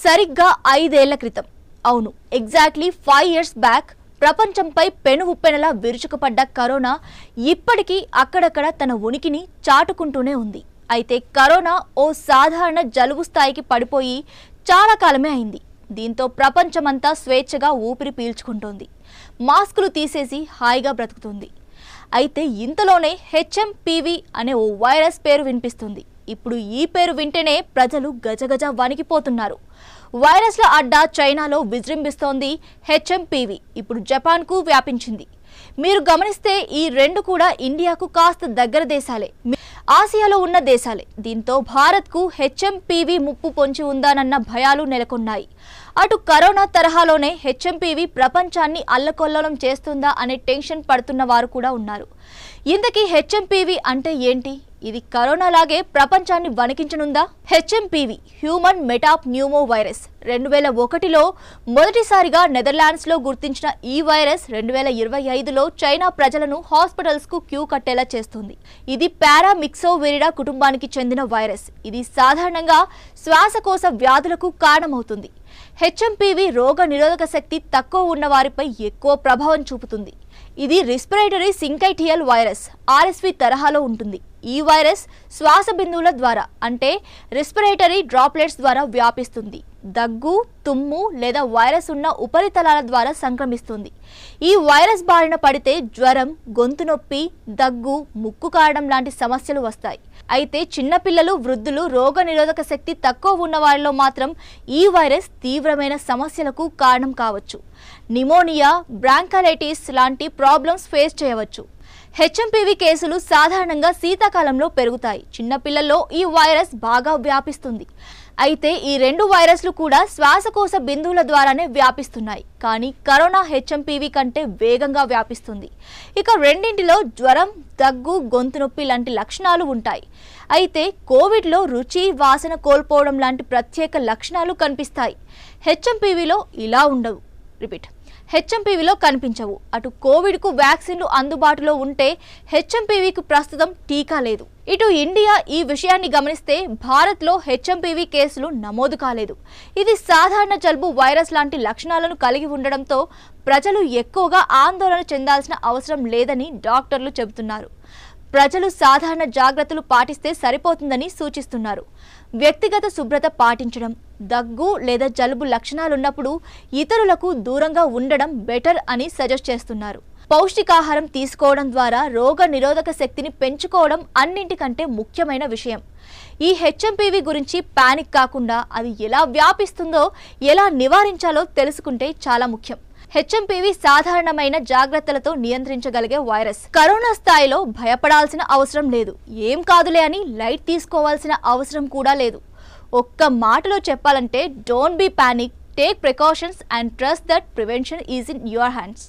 సరిగ్గా ఐదేళ్ళ క్రితం. అవును ఎగ్జాక్ట్లీ ఫైవ్ ఇయర్స్ బ్యాక్ ప్రపంచంపై పెను ఉప్పెనలా విరుచుకుపడ్డ కరోనా ఇప్పటికీ అక్కడక్కడ తన ఉనికిని చాటుకుంటూనే ఉంది. అయితే కరోనా ఓ సాధారణ జలుబు స్థాయికి పడిపోయి చాలా కాలమే అయింది. దీంతో ప్రపంచమంతా స్వేచ్ఛగా ఊపిరి పీల్చుకుంటోంది. మాస్కులు తీసేసి హాయిగా బ్రతుకుతుంది. అయితే ఇంతలోనే హెచ్ఎంపీవి అనే ఓ వైరస్ పేరు వినిపిస్తుంది. ఇప్పుడు ఈ పేరు వింటేనే ప్రజలు గజగజ వణికిపోతున్నారు. వైరస్ల అడ్డా చైనాలో విజృంభిస్తోంది హెచ్ఎంపీవి. ఇప్పుడు జపాన్కు వ్యాపించింది. మీరు గమనిస్తే ఈ రెండు కూడా ఇండియాకు కాస్త దగ్గర దేశాలే. ఆసియాలో ఉన్న దేశాలే. దీంతో భారత్కు హెచ్ఎంపీవి ముప్పు పొంచి ఉందానన్న భయాలు నెలకొన్నాయి. అటు కరోనా తరహాలోనే హెచ్ఎంపీవి ప్రపంచాన్ని అల్లకొల్లలం చేస్తుందా అనే టెన్షన్ పడుతున్న వారు కూడా ఉన్నారు. ఇంతకీ హెచ్ఎంపీవి అంటే ఏంటి? ఇది కరోనా లాగే ప్రపంచాన్ని వణికించనుందా? HMPV human metapneumovirus రెండు వేల ఒకటిలో మొదటిసారిగా నెదర్లాండ్స్లో గుర్తించిన ఈ వైరస్ రెండు వేల ఇరవై ఐదులో చైనా ప్రజలను హాస్పిటల్స్కు క్యూ కట్టేలా చేస్తుంది. ఇది పారామిక్సోవెరిడా కుటుంబానికి చెందిన వైరస్. ఇది సాధారణంగా శ్వాసకోశ వ్యాధులకు కారణమవుతుంది. హెచ్ఎంపీవి రోగ నిరోధక శక్తి తక్కువ ఉన్న వారిపై ఎక్కువ ప్రభావం చూపుతుంది. ఇది రెస్పిరేటరీ సింకైటియల్ వైరస్ ఆర్ఎస్వి తరహాలో ఉంటుంది. ఈ వైరస్ శ్వాస బిందువుల ద్వారా అంటే రెస్పిరేటరీ డ్రాప్లెట్స్ ద్వారా వ్యాపిస్తుంది. దగ్గు తుమ్ము లేదా వైరస్ ఉన్న ఉపరితలాల ద్వారా సంక్రమిస్తుంది. ఈ వైరస్ బారిన పడితే జ్వరం గొంతు నొప్పి దగ్గు ముక్కు కారడం లాంటి సమస్యలు వస్తాయి. అయితే చిన్నపిల్లలు వృద్ధులు రోగ నిరోధక శక్తి తక్కువ ఉన్న వారిలో మాత్రం ఈ వైరస్ తీవ్రమైన సమస్యలకు కారణం కావచ్చు. నిమోనియా బ్రాంకలైటిస్ లాంటి ప్రాబ్లమ్స్ ఫేస్ చేయవచ్చు. హెచ్ఎంపీవీ కేసులు సాధారణంగా శీతాకాలంలో పెరుగుతాయి. చిన్నపిల్లల్లో ఈ వైరస్ బాగా వ్యాపిస్తుంది. అయితే ఈ రెండు వైరస్లు కూడా శ్వాసకోశ బిందువుల ద్వారానే వ్యాపిస్తున్నాయి. కానీ కరోనా హెచ్ఎంపీవీ కంటే వేగంగా వ్యాపిస్తుంది. ఇక రెండింటిలో జ్వరం దగ్గు గొంతు నొప్పి లాంటి లక్షణాలు ఉంటాయి. అయితే కోవిడ్లో రుచి వాసన కోల్పోవడం లాంటి ప్రత్యేక లక్షణాలు కనిపిస్తాయి. హెచ్ఎంపీవీలో ఇలా ఉండవు. రిపీట్. హెచ్ఎంపీవీలో కనిపించవు. అటు కోవిడ్కు వ్యాక్సిన్లు అందుబాటులో ఉంటే హెచ్ఎంపీవీకి ప్రస్తుతం టీకా లేదు. ఇటు ఇండియా ఈ విషయాన్ని గమనిస్తే భారత్లో హెచ్ఎంపీవీ కేసులు నమోదు కాలేదు. ఇది సాధారణ జలుబు వైరస్ లాంటి లక్షణాలను కలిగి ఉండడంతో ప్రజలు ఎక్కువగా ఆందోళన చెందాల్సిన అవసరం లేదని డాక్టర్లు చెబుతున్నారు. ప్రజలు సాధారణ జాగ్రత్తలు పాటిస్తే సరిపోతుందని సూచిస్తున్నారు. వ్యక్తిగత శుభ్రత పాటించడం దగ్గు లేదా జలుబు లక్షణాలున్నప్పుడు ఇతరులకు దూరంగా ఉండడం బెటర్ అని సజెస్ట్ చేస్తున్నారు. పౌష్టికాహారం తీసుకోవడం ద్వారా రోగ నిరోధక శక్తిని పెంచుకోవడం అన్నింటికంటే ముఖ్యమైన విషయం. ఈ హెచ్ఎంపీవి గురించి పానిక్ కాకుండా అది ఎలా వ్యాపిస్తుందో ఎలా నివారించాలో తెలుసుకుంటే చాలా ముఖ్యం. హెచ్ఎంపీవి సాధారణమైన జాగ్రత్తలతో నియంత్రించగలిగే వైరస్. కరోనా స్థాయిలో భయపడాల్సిన అవసరం లేదు. ఏం కాదులే అని లైట్ తీసుకోవాల్సిన అవసరం కూడా లేదు. ఒక్క మాటలో చెప్పాలంటే don't be panic take precautions and trust that prevention is in your hands